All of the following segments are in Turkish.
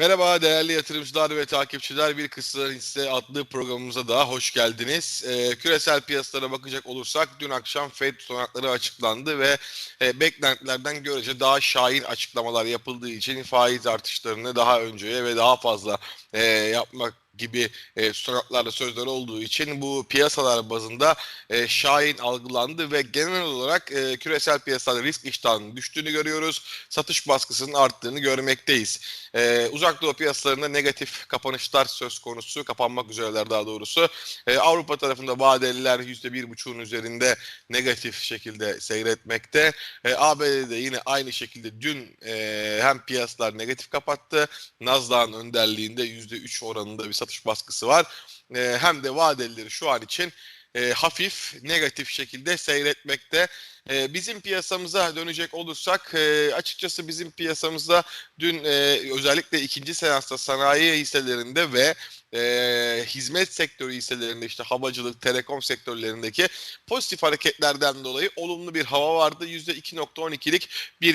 Merhaba değerli yatırımcılar ve takipçiler. Bir Kısır Hisse adlı programımıza daha hoş geldiniz. Ee, küresel piyasalara bakacak olursak dün akşam FED tutanakları açıklandı ve e, beklentilerden görece daha şahin açıklamalar yapıldığı için faiz artışlarını daha önceye ve daha fazla e, yapmak gibi e, tutanaklarda sözler olduğu için bu piyasalar bazında e, şahin algılandı ve genel olarak e, küresel piyasalarda risk iştahının düştüğünü görüyoruz. Satış baskısının arttığını görmekteyiz. E, uzak doğu piyasalarında negatif kapanışlar söz konusu, kapanmak üzereler daha doğrusu. E, Avrupa tarafında vadeliler %1,5'un üzerinde negatif şekilde seyretmekte. E, ABD'de yine aynı şekilde dün e, hem piyasalar negatif kapattı. Nasdaq'ın önderliğinde %3 oranında bir satış baskısı var. E, hem de vadelileri şu an için e, hafif negatif şekilde seyretmekte. E, bizim piyasamıza dönecek olursak e, açıkçası bizim piyasamızda dün e, özellikle ikinci seansta sanayi hisselerinde ve e, hizmet sektörü hisselerinde işte havacılık, telekom sektörlerindeki pozitif hareketlerden dolayı olumlu bir hava vardı. %2.12'lik bir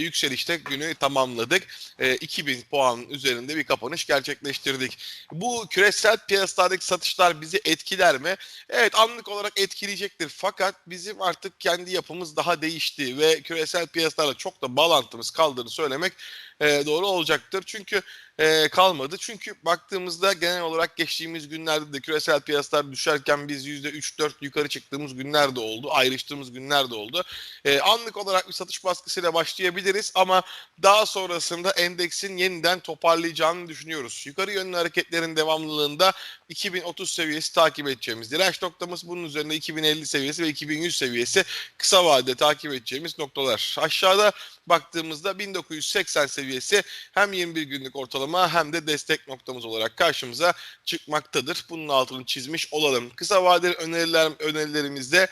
yükselişte günü tamamladık. E, 2000 puan üzerinde bir kapanış gerçekleştirdik. Bu küresel piyasalardaki satışlar bizi etkiler mi? Evet anlık olarak etkileyecektir. Fakat bizim artık kendi yapımız daha değişti ve küresel piyasalarla çok da bağlantımız kaldığını söylemek e, doğru olacaktır. Çünkü e, kalmadı. Çünkü baktığımızda genel olarak geçtiğimiz günlerde de küresel piyasalar düşerken biz %3-4 yukarı çıktığımız günler de oldu. Ayrıştığımız günler de oldu. E, anlık olarak bir satış baskısıyla başlayabiliriz ama daha sonrasında endeksin yeniden toparlayacağını düşünüyoruz. Yukarı yönlü hareketlerin devamlılığında 2030 seviyesi takip edeceğimiz. Direnç noktamız bunun üzerinde 2050 seviyesi ve 2100 seviyesi kısa vadede takip edeceğimiz noktalar. Aşağıda baktığımızda 1980 seviyesi hem 21 günlük ortalama hem de destek noktamız olarak karşımıza çıkmaktadır. Bunun altını çizmiş olalım. Kısa vadeli öneriler, önerilerimizde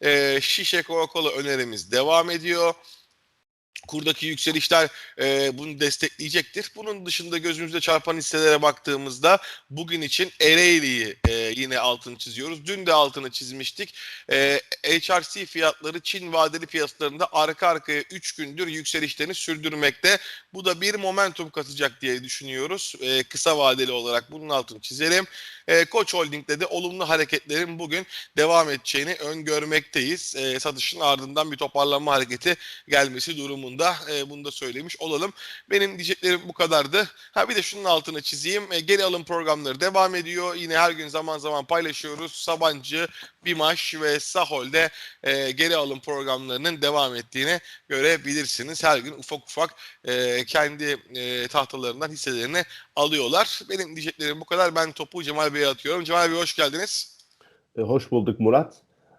e, şişe Coca-Cola önerimiz devam ediyor kurdaki yükselişler e, bunu destekleyecektir. Bunun dışında gözümüzde çarpan hisselere baktığımızda bugün için Ereğli'yi e, yine altını çiziyoruz. Dün de altını çizmiştik. E, HRC fiyatları Çin vadeli piyasalarında arka arkaya 3 gündür yükselişlerini sürdürmekte. Bu da bir momentum katacak diye düşünüyoruz. E, kısa vadeli olarak bunun altını çizelim. E, Koç Holding'de de olumlu hareketlerin bugün devam edeceğini öngörmekteyiz. E, satışın ardından bir toparlanma hareketi gelmesi durumunda e, bunu da söylemiş olalım. Benim diyeceklerim bu kadardı. Ha bir de şunun altını çizeyim. E, geri alım programları devam ediyor. Yine her gün zaman zaman paylaşıyoruz. Sabancı, Bimaş ve Sahol'de e, geri alım programlarının devam ettiğini görebilirsiniz. Her gün ufak ufak e, kendi e, tahtalarından hisselerini alıyorlar. Benim diyeceklerim bu kadar. Ben topu Cemal Bey'e atıyorum. Cemal Bey hoş geldiniz. E, hoş bulduk Murat.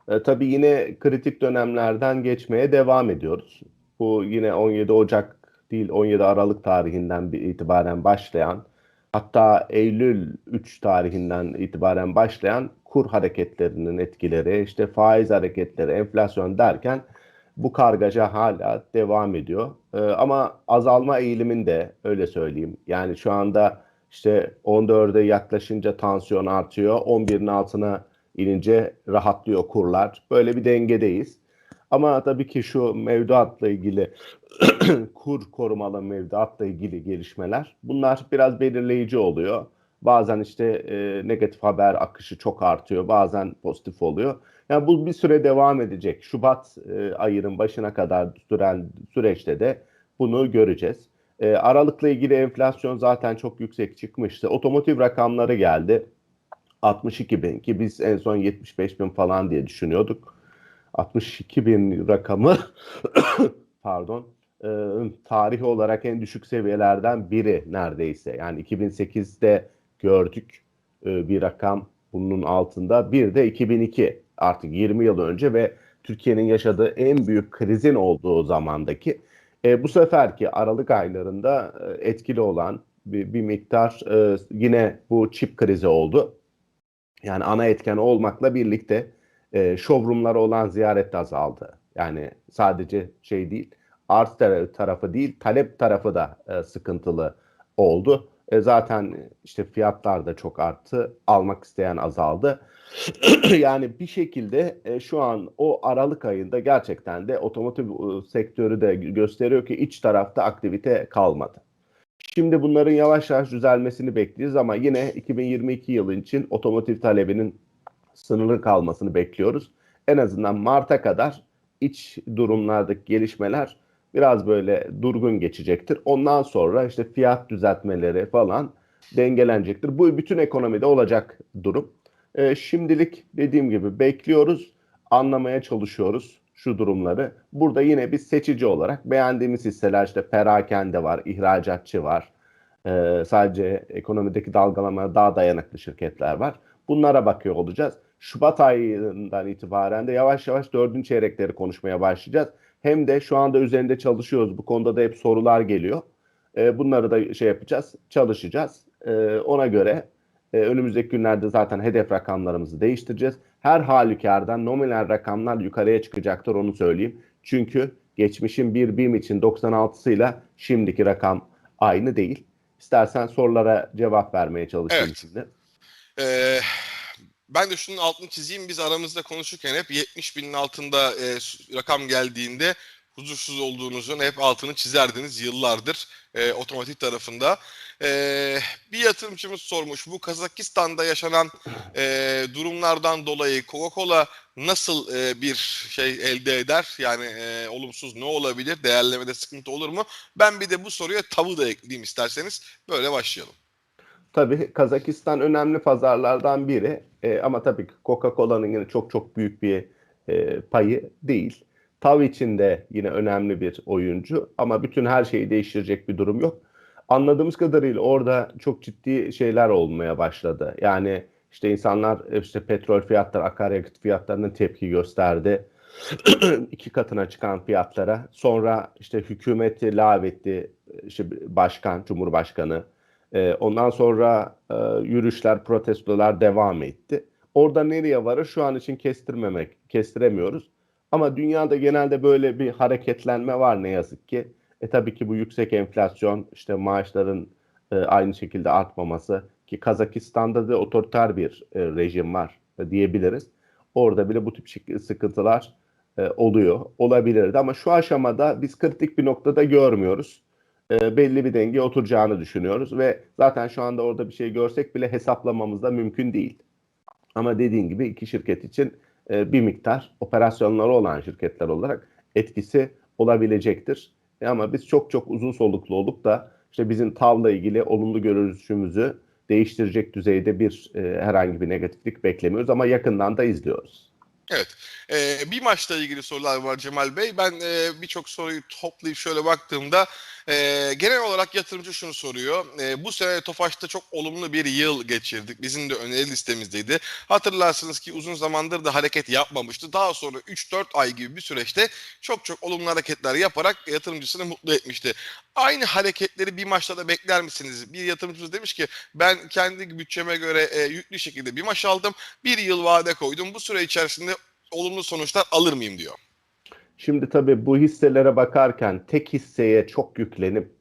E, tabii yine kritik dönemlerden geçmeye devam ediyoruz. Bu yine 17 Ocak değil 17 Aralık tarihinden itibaren başlayan hatta Eylül 3 tarihinden itibaren başlayan kur hareketlerinin etkileri, işte faiz hareketleri, enflasyon derken bu kargaşa hala devam ediyor. Ee, ama azalma eğiliminde öyle söyleyeyim. Yani şu anda işte 14'e yaklaşınca tansiyon artıyor. 11'in altına inince rahatlıyor kurlar. Böyle bir dengedeyiz. Ama tabii ki şu mevduatla ilgili kur korumalı mevduatla ilgili gelişmeler bunlar biraz belirleyici oluyor. Bazen işte e, negatif haber akışı çok artıyor, bazen pozitif oluyor. Yani bu bir süre devam edecek. Şubat e, ayının başına kadar süren süreçte de bunu göreceğiz. E, Aralıkla ilgili enflasyon zaten çok yüksek çıkmıştı. Otomotiv rakamları geldi. 62 bin ki biz en son 75 bin falan diye düşünüyorduk. 62 bin rakamı pardon e, tarihi olarak en düşük seviyelerden biri neredeyse. Yani 2008'de gördük e, bir rakam bunun altında. Bir de 2002 artık 20 yıl önce ve Türkiye'nin yaşadığı en büyük krizin olduğu zamandaki e, bu seferki Aralık aylarında e, etkili olan bir, bir miktar e, yine bu çip krizi oldu. Yani ana etken olmakla birlikte e, showroomlara olan ziyaret de azaldı. Yani sadece şey değil, arz tarafı değil, talep tarafı da e, sıkıntılı oldu. E, zaten işte fiyatlar da çok arttı, almak isteyen azaldı. yani bir şekilde e, şu an o Aralık ayında gerçekten de otomotiv e, sektörü de gösteriyor ki iç tarafta aktivite kalmadı. Şimdi bunların yavaş yavaş düzelmesini bekliyoruz ama yine 2022 yılı için otomotiv talebinin sınırlı kalmasını bekliyoruz. En azından Mart'a kadar iç durumlardaki gelişmeler biraz böyle durgun geçecektir. Ondan sonra işte fiyat düzeltmeleri falan dengelenecektir. Bu bütün ekonomide olacak durum. Ee, şimdilik dediğim gibi bekliyoruz, anlamaya çalışıyoruz şu durumları. Burada yine biz seçici olarak beğendiğimiz hisseler işte perakende var, ihracatçı var. Ee, sadece ekonomideki dalgalamaya daha dayanıklı şirketler var. Bunlara bakıyor olacağız. Şubat ayından itibaren de yavaş yavaş dördüncü çeyrekleri konuşmaya başlayacağız. Hem de şu anda üzerinde çalışıyoruz. Bu konuda da hep sorular geliyor. Ee, bunları da şey yapacağız, çalışacağız. Ee, ona göre e, önümüzdeki günlerde zaten hedef rakamlarımızı değiştireceğiz. Her halükardan nominal rakamlar yukarıya çıkacaktır onu söyleyeyim. Çünkü geçmişin bir BİM için 96'sıyla şimdiki rakam aynı değil. İstersen sorulara cevap vermeye çalışayım Evet. şimdi. Ee, ben de şunun altını çizeyim. Biz aramızda konuşurken hep 70 binin altında e, rakam geldiğinde huzursuz olduğunuzun hep altını çizerdiniz yıllardır e, otomotiv tarafında. Ee, bir yatırımcımız sormuş bu Kazakistan'da yaşanan e, durumlardan dolayı Coca-Cola nasıl e, bir şey elde eder? Yani e, olumsuz ne olabilir? Değerlemede sıkıntı olur mu? Ben bir de bu soruya tavu da ekleyeyim isterseniz. Böyle başlayalım. Tabii Kazakistan önemli pazarlardan biri E, ama tabii ki Coca-Cola'nın yine çok çok büyük bir e, payı değil. Tav için de yine önemli bir oyuncu ama bütün her şeyi değiştirecek bir durum yok. Anladığımız kadarıyla orada çok ciddi şeyler olmaya başladı. Yani işte insanlar e, işte petrol fiyatları, akaryakıt fiyatlarına tepki gösterdi. İki katına çıkan fiyatlara. Sonra işte hükümeti lağvetti işte başkan, cumhurbaşkanı. Ee, ondan sonra e, yürüyüşler, protestolar devam etti. Orada nereye varır şu an için kestirmemek, kestiremiyoruz. Ama dünyada genelde böyle bir hareketlenme var ne yazık ki. E tabii ki bu yüksek enflasyon, işte maaşların e, aynı şekilde artmaması ki Kazakistan'da da otoriter bir e, rejim var e, diyebiliriz. Orada bile bu tip sıkıntılar oluyor, olabilirdi ama şu aşamada biz kritik bir noktada görmüyoruz e, belli bir dengeye oturacağını düşünüyoruz ve zaten şu anda orada bir şey görsek bile hesaplamamız da mümkün değil. Ama dediğin gibi iki şirket için e, bir miktar operasyonları olan şirketler olarak etkisi olabilecektir. E, ama biz çok çok uzun soluklu olup da işte bizim tavla ilgili olumlu görüşümüzü değiştirecek düzeyde bir e, herhangi bir negatiflik beklemiyoruz ama yakından da izliyoruz. Evet. Ee, bir maçla ilgili sorular var Cemal Bey. Ben e, birçok soruyu toplayıp şöyle baktığımda e, genel olarak yatırımcı şunu soruyor. E, bu sene Tofaş'ta çok olumlu bir yıl geçirdik. Bizim de öneri listemizdeydi. Hatırlarsınız ki uzun zamandır da hareket yapmamıştı. Daha sonra 3-4 ay gibi bir süreçte çok çok olumlu hareketler yaparak yatırımcısını mutlu etmişti. Aynı hareketleri bir maçta da bekler misiniz? Bir yatırımcımız demiş ki ben kendi bütçeme göre e, yüklü şekilde bir maç aldım. Bir yıl vade koydum. Bu süre içerisinde olumlu sonuçlar alır mıyım diyor. Şimdi tabii bu hisselere bakarken tek hisseye çok yüklenip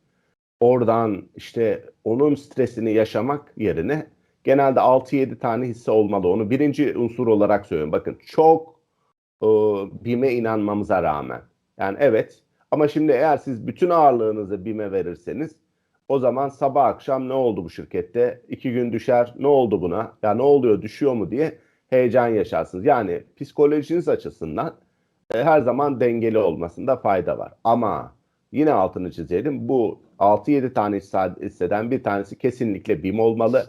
oradan işte onun stresini yaşamak yerine genelde 6-7 tane hisse olmalı. Onu birinci unsur olarak söylüyorum. Bakın çok e, BİM'e inanmamıza rağmen. Yani evet ama şimdi eğer siz bütün ağırlığınızı BİM'e verirseniz o zaman sabah akşam ne oldu bu şirkette? İki gün düşer. Ne oldu buna? Ya ne oluyor? Düşüyor mu diye heyecan yaşarsınız. Yani psikolojiniz açısından e, her zaman dengeli olmasında fayda var. Ama yine altını çizelim. Bu 6-7 tane hisse- hisseden bir tanesi kesinlikle BİM olmalı.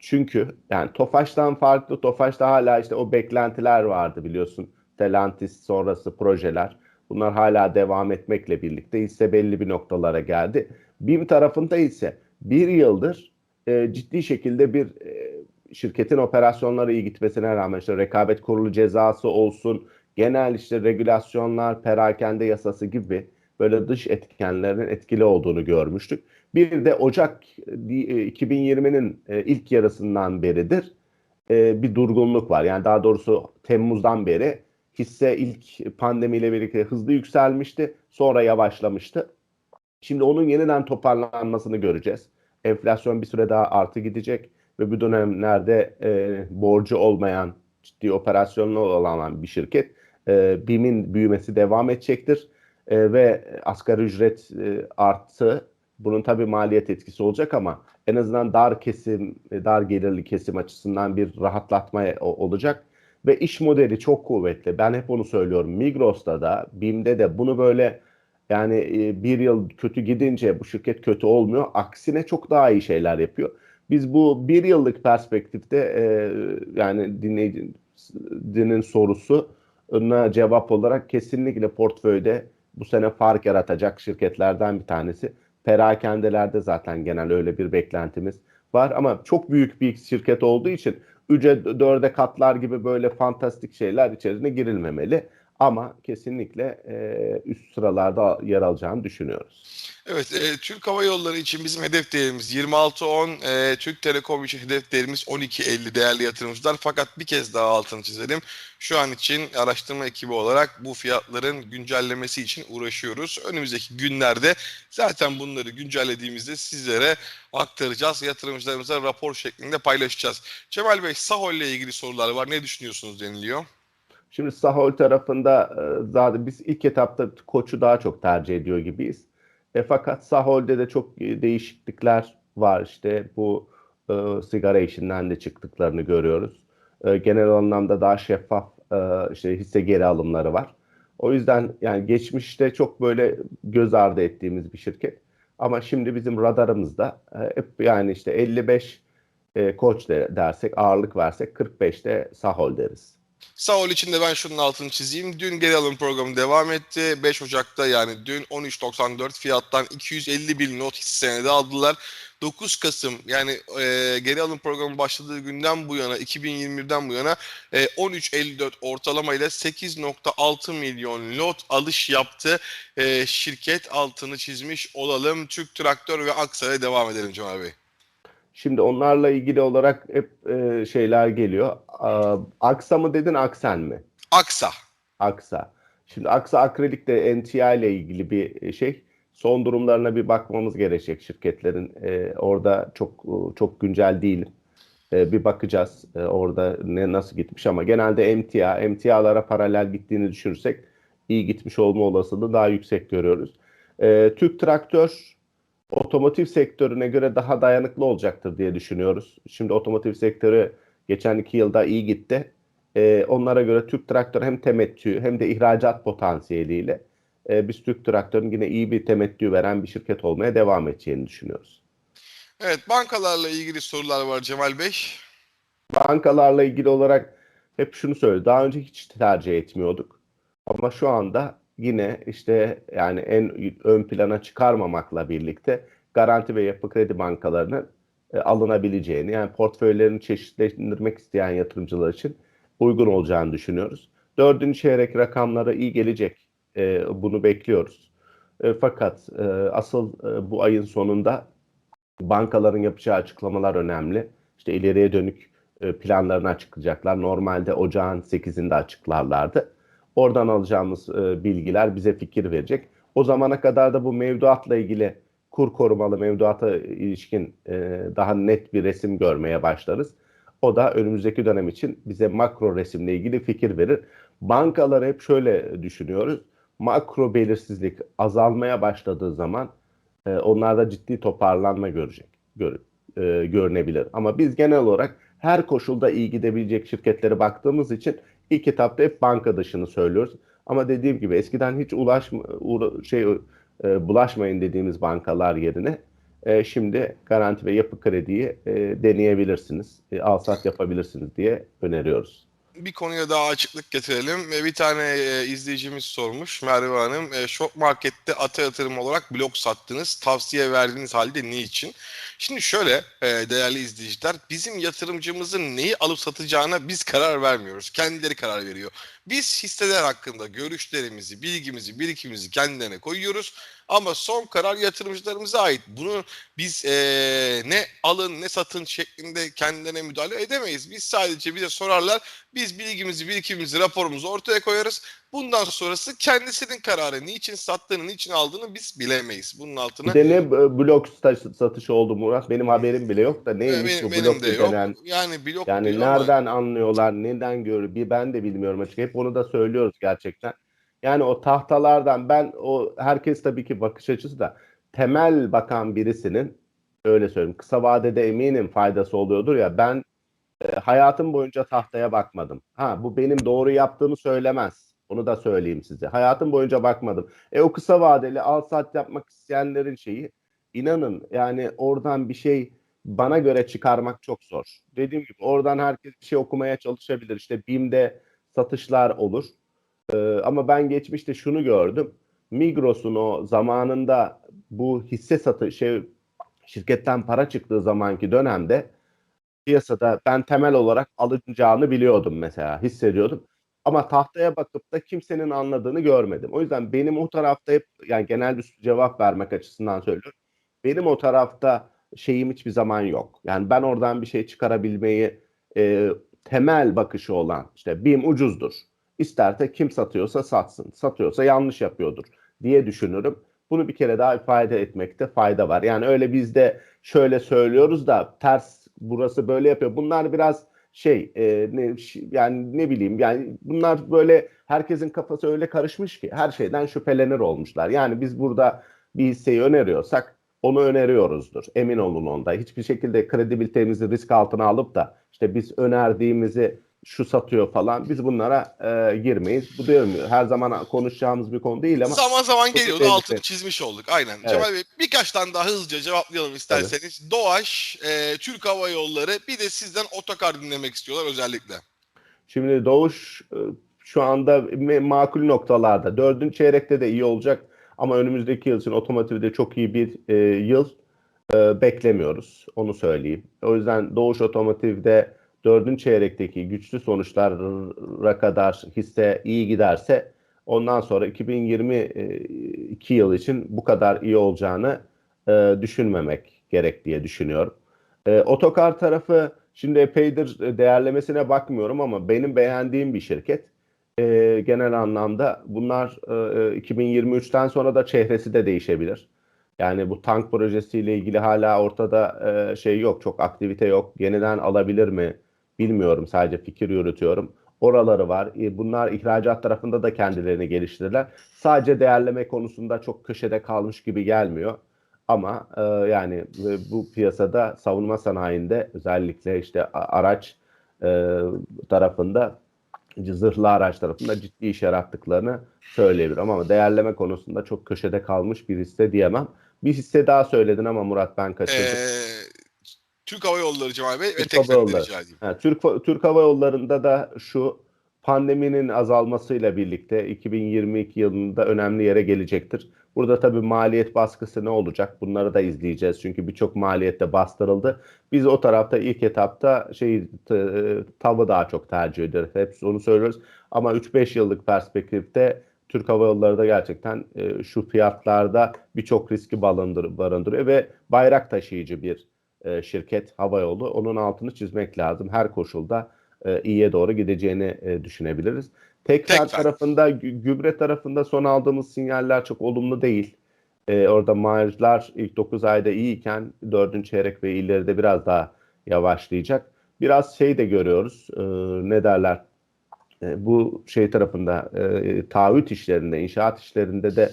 Çünkü yani Tofaş'tan farklı. Tofaş'ta hala işte o beklentiler vardı biliyorsun. Stellantis sonrası projeler. Bunlar hala devam etmekle birlikte hisse belli bir noktalara geldi. BİM tarafında ise bir yıldır e, ciddi şekilde bir e, şirketin operasyonları iyi gitmesine rağmen işte rekabet kurulu cezası olsun, genel işte regülasyonlar, perakende yasası gibi böyle dış etkenlerin etkili olduğunu görmüştük. Bir de Ocak e, 2020'nin e, ilk yarısından beridir e, bir durgunluk var. Yani daha doğrusu Temmuz'dan beri hisse ilk pandemiyle birlikte hızlı yükselmişti, sonra yavaşlamıştı. Şimdi onun yeniden toparlanmasını göreceğiz. Enflasyon bir süre daha artı gidecek ve bu dönemlerde e, borcu olmayan, ciddi operasyonlu olan bir şirket e, BİM'in büyümesi devam edecektir. E, ve asgari ücret e, arttı Bunun tabii maliyet etkisi olacak ama en azından dar kesim, dar gelirli kesim açısından bir rahatlatma o- olacak. Ve iş modeli çok kuvvetli. Ben hep onu söylüyorum. Migros'ta da, BİM'de de bunu böyle yani e, bir yıl kötü gidince bu şirket kötü olmuyor. Aksine çok daha iyi şeyler yapıyor. Biz bu bir yıllık perspektifte e, yani dinleyicinin sorusu ona cevap olarak kesinlikle portföyde bu sene fark yaratacak şirketlerden bir tanesi. Perakendelerde zaten genel öyle bir beklentimiz var ama çok büyük bir şirket olduğu için üce dörde katlar gibi böyle fantastik şeyler içerisine girilmemeli. Ama kesinlikle e, üst sıralarda yer alacağını düşünüyoruz. Evet, e, Türk Hava Yolları için bizim hedef değerimiz 26.10, e, Türk Telekom için hedef değerimiz 12.50 değerli yatırımcılar. Fakat bir kez daha altını çizelim. Şu an için araştırma ekibi olarak bu fiyatların güncellemesi için uğraşıyoruz. Önümüzdeki günlerde zaten bunları güncellediğimizde sizlere aktaracağız. Yatırımcılarımıza rapor şeklinde paylaşacağız. Cemal Bey, Sahol ile ilgili sorular var. Ne düşünüyorsunuz deniliyor? Şimdi Sahol tarafında e, zaten biz ilk etapta Koç'u daha çok tercih ediyor gibiyiz. E, fakat Sahol'de de çok e, değişiklikler var. İşte bu e, sigara işinden de çıktıklarını görüyoruz. E, genel anlamda daha şeffaf e, işte hisse geri alımları var. O yüzden yani geçmişte çok böyle göz ardı ettiğimiz bir şirket. Ama şimdi bizim radarımızda e, hep yani işte 55 e, Koç de dersek ağırlık versek 45'te Sahol deriz. Sağol için de ben şunun altını çizeyim. Dün geri alım programı devam etti. 5 Ocak'ta yani dün 13.94 fiyattan 250 bin not hisse senedi aldılar. 9 Kasım yani e, geri alım programı başladığı günden bu yana 2021'den bu yana e, 13.54 ortalama ile 8.6 milyon lot alış yaptı. E, şirket altını çizmiş olalım. Türk Traktör ve Aksa'ya devam edelim Cemal Bey. Şimdi onlarla ilgili olarak hep e, şeyler geliyor. A, Aksa mı dedin, Aksen mi? Aksa. Aksa. Şimdi Aksa Akrilik de NTI ile ilgili bir şey. Son durumlarına bir bakmamız gerekecek şirketlerin. E, orada çok çok güncel değilim. E, bir bakacağız e, orada ne nasıl gitmiş ama genelde MTA, MTA'lara paralel gittiğini düşünürsek iyi gitmiş olma olasılığı daha yüksek görüyoruz. E, Türk Traktör otomotiv sektörüne göre daha dayanıklı olacaktır diye düşünüyoruz. Şimdi otomotiv sektörü geçen iki yılda iyi gitti. Ee, onlara göre Türk Traktör hem temettü hem de ihracat potansiyeliyle e, biz Türk Traktör'ün yine iyi bir temettü veren bir şirket olmaya devam edeceğini düşünüyoruz. Evet bankalarla ilgili sorular var Cemal Bey. Bankalarla ilgili olarak hep şunu söylüyorum. Daha önce hiç tercih etmiyorduk. Ama şu anda yine işte yani en ön plana çıkarmamakla birlikte garanti ve yapı kredi bankalarının e, alınabileceğini yani portföylerini çeşitlendirmek isteyen yatırımcılar için uygun olacağını düşünüyoruz. Dördüncü çeyrek rakamları iyi gelecek. E, bunu bekliyoruz. E, fakat e, asıl e, bu ayın sonunda bankaların yapacağı açıklamalar önemli. İşte ileriye dönük e, planlarını açıklayacaklar. Normalde ocağın 8'inde açıklarlardı. Oradan alacağımız e, bilgiler bize fikir verecek. O zamana kadar da bu mevduatla ilgili kur korumalı mevduata ilişkin e, daha net bir resim görmeye başlarız. O da önümüzdeki dönem için bize makro resimle ilgili fikir verir. Bankaları hep şöyle düşünüyoruz. Makro belirsizlik azalmaya başladığı zaman e, onlarda ciddi toparlanma görecek, gör, e, görünebilir. Ama biz genel olarak her koşulda iyi gidebilecek şirketlere baktığımız için ilk etapta hep banka dışını söylüyoruz. Ama dediğim gibi eskiden hiç ulaşma, şey e, bulaşmayın dediğimiz bankalar yerine e, şimdi garanti ve yapı krediyi e, deneyebilirsiniz, e, alsat yapabilirsiniz diye öneriyoruz. Bir konuya daha açıklık getirelim. ve Bir tane e, izleyicimiz sormuş Merve Hanım. E, Şok Market'te ata yatırım olarak blok sattınız. Tavsiye verdiğiniz halde niçin? Şimdi şöyle e, değerli izleyiciler bizim yatırımcımızın neyi alıp satacağına biz karar vermiyoruz. Kendileri karar veriyor. Biz hisseler hakkında görüşlerimizi, bilgimizi, birikimimizi kendilerine koyuyoruz. Ama son karar yatırımcılarımıza ait. Bunu biz e, ne alın ne satın şeklinde kendilerine müdahale edemeyiz. Biz sadece bize sorarlar. Biz bilgimizi, birikimimizi, raporumuzu ortaya koyarız. Bundan sonrası kendisinin kararı. Niçin sattığını, niçin aldığını biz bilemeyiz. Bunun altına... Bir de ne blok satışı oldu Murat? Benim haberim bile yok da neymiş benim, bu blok de yok. denen? Yani blok Yani diyor ama- nereden anlıyorlar, neden görüyor? Bir ben de bilmiyorum açık. Hep onu da söylüyoruz gerçekten. Yani o tahtalardan ben o herkes tabii ki bakış açısı da temel bakan birisinin öyle söyleyeyim kısa vadede eminim faydası oluyordur ya ben e, hayatım boyunca tahtaya bakmadım. Ha bu benim doğru yaptığımı söylemez. Onu da söyleyeyim size. Hayatım boyunca bakmadım. E o kısa vadeli al sat yapmak isteyenlerin şeyi inanın yani oradan bir şey bana göre çıkarmak çok zor. Dediğim gibi oradan herkes bir şey okumaya çalışabilir. İşte BİM'de satışlar olur. Ee, ama ben geçmişte şunu gördüm. Migros'un o zamanında bu hisse satı şey şirketten para çıktığı zamanki dönemde piyasada ben temel olarak alınacağını biliyordum mesela hissediyordum. Ama tahtaya bakıp da kimsenin anladığını görmedim. O yüzden benim o tarafta hep yani genel bir cevap vermek açısından söylüyorum. Benim o tarafta şeyim hiçbir zaman yok. Yani ben oradan bir şey çıkarabilmeyi e, temel bakışı olan işte BİM ucuzdur. İsterse kim satıyorsa satsın. Satıyorsa yanlış yapıyordur diye düşünürüm. Bunu bir kere daha ifade etmekte fayda var. Yani öyle biz de şöyle söylüyoruz da ters burası böyle yapıyor. Bunlar biraz şey e, ne yani ne bileyim yani bunlar böyle herkesin kafası öyle karışmış ki her şeyden şüphelenir olmuşlar. Yani biz burada bir hisseyi öneriyorsak onu öneriyoruzdur. Emin olun onda. Hiçbir şekilde kredibilitemizi risk altına alıp da işte biz önerdiğimizi şu satıyor falan biz bunlara e, girmeyiz. Bu diyorum her zaman konuşacağımız bir konu değil ama Zaman zaman geliyordu altını çizmiş olduk. Aynen. Evet. Cemal Bey birkaç tane daha hızlıca cevaplayalım isterseniz. Doğaş, e, Türk Hava Yolları bir de sizden otokar dinlemek istiyorlar özellikle. Şimdi Doğuş e, şu anda makul noktalarda. Dördüncü çeyrekte de iyi olacak ama önümüzdeki yıl için otomotivde çok iyi bir e, yıl e, beklemiyoruz. Onu söyleyeyim. O yüzden Doğuş Otomotiv'de dördüncü çeyrekteki güçlü sonuçlara kadar hisse iyi giderse ondan sonra 2022 yıl için bu kadar iyi olacağını e, düşünmemek gerek diye düşünüyorum. E, otokar tarafı şimdi epeydir e, değerlemesine bakmıyorum ama benim beğendiğim bir şirket. E, genel anlamda bunlar e, 2023'ten sonra da çehresi de değişebilir. Yani bu tank projesiyle ilgili hala ortada e, şey yok, çok aktivite yok. Yeniden alabilir mi bilmiyorum. Sadece fikir yürütüyorum. Oraları var. E, bunlar ihracat tarafında da kendilerini geliştirirler. Sadece değerleme konusunda çok köşede kalmış gibi gelmiyor. Ama e, yani e, bu piyasada savunma sanayinde özellikle işte araç e, tarafında zırhlı araç tarafında ciddi iş yarattıklarını söyleyebilirim. Ama değerleme konusunda çok köşede kalmış bir hisse diyemem. Bir hisse daha söyledin ama Murat ben kaçırdım. Türk Hava Yolları Cemal Bey ve Türk tek Hava Yolları. rica edeyim. Ha, Türk Türk Hava Yolları'nda da şu pandeminin azalmasıyla birlikte 2022 yılında önemli yere gelecektir. Burada tabii maliyet baskısı ne olacak? Bunları da izleyeceğiz. Çünkü birçok maliyette bastırıldı. Biz o tarafta ilk etapta şey tavı daha çok tercih ediyoruz. Hep onu söylüyoruz. Ama 3-5 yıllık perspektifte Türk Hava Yolları da gerçekten e, şu fiyatlarda birçok riski barındır- barındırıyor ve bayrak taşıyıcı bir e, şirket hava yolu. Onun altını çizmek lazım. Her koşulda e, iyiye doğru gideceğini e, düşünebiliriz. Tekrar Tekrar. tarafında, gü- gübre tarafında son aldığımız sinyaller çok olumlu değil. E, orada marjlar ilk 9 ayda iyiyken 4. çeyrek ve ileride biraz daha yavaşlayacak. Biraz şey de görüyoruz. e, ne derler? E, bu şey tarafında e, taahhüt işlerinde, inşaat işlerinde de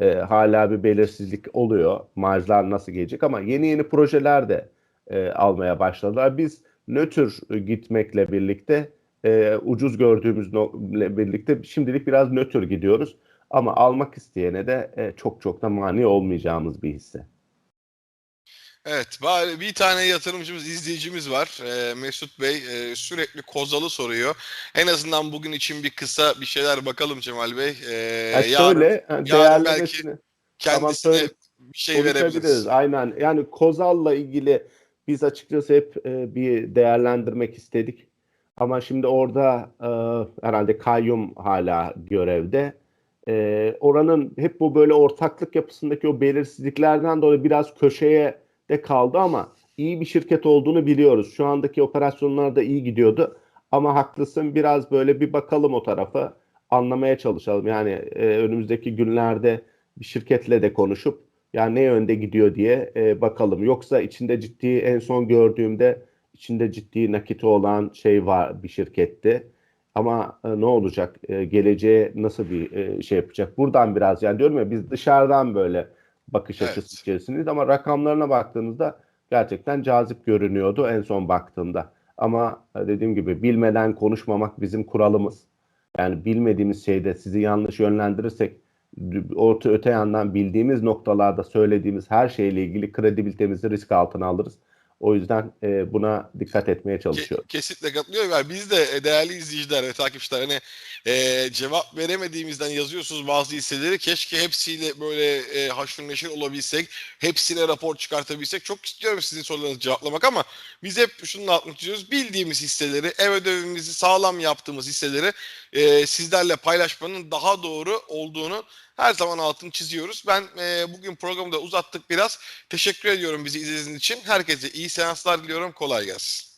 e, hala bir belirsizlik oluyor. Marjlar nasıl gelecek ama yeni yeni projeler de e, almaya başladılar. Biz nötr gitmekle birlikte e, ucuz gördüğümüzle birlikte şimdilik biraz nötr gidiyoruz. Ama almak isteyene de e, çok çok da mani olmayacağımız bir hisse. Evet, bir tane yatırımcımız, izleyicimiz var. Ee, Mesut Bey e, sürekli kozalı soruyor. En azından bugün için bir kısa bir şeyler bakalım Cemal Bey. Ee, Yani yarın şöyle ha, yarın değerlemesini kendisine söyle- bir şey verebiliriz. Aynen. Yani Kozal'la ilgili biz açıkçası hep e, bir değerlendirmek istedik. Ama şimdi orada e, herhalde kayyum hala görevde. E, oranın hep bu böyle ortaklık yapısındaki o belirsizliklerden dolayı biraz köşeye de kaldı ama iyi bir şirket olduğunu biliyoruz. Şu andaki operasyonlar da iyi gidiyordu. Ama haklısın biraz böyle bir bakalım o tarafa anlamaya çalışalım. Yani e, önümüzdeki günlerde bir şirketle de konuşup yani ne yönde gidiyor diye e, bakalım. Yoksa içinde ciddi en son gördüğümde içinde ciddi nakiti olan şey var bir şirketti. Ama e, ne olacak? E, geleceğe nasıl bir e, şey yapacak? Buradan biraz yani diyorum ya biz dışarıdan böyle bakış Evet. açısı içerisindeyiz ama rakamlarına baktığınızda gerçekten cazip görünüyordu en son baktığımda. Ama e, dediğim gibi bilmeden konuşmamak bizim kuralımız. Yani bilmediğimiz şeyde sizi yanlış yönlendirirsek orta öte yandan bildiğimiz noktalarda söylediğimiz her şeyle ilgili kredibilitemizi risk altına alırız. O yüzden e, buna dikkat etmeye çalışıyoruz. kesinlikle katılıyorum. Yani biz de e, değerli izleyiciler ve takipçiler hani e, cevap veremediğimizden yazıyorsunuz bazı hisseleri. Keşke hepsiyle böyle e, haşır neşir olabilsek. Hepsine rapor çıkartabilsek. Çok istiyorum sizin sorularınızı cevaplamak ama biz hep şunu altını çiziyoruz. Bildiğimiz hisseleri, ev ödevimizi sağlam yaptığımız hisseleri e, sizlerle paylaşmanın daha doğru olduğunu her zaman altını çiziyoruz. Ben e, bugün programı da uzattık biraz. Teşekkür ediyorum bizi izlediğiniz için. Herkese iyi seanslar diliyorum. Kolay gelsin.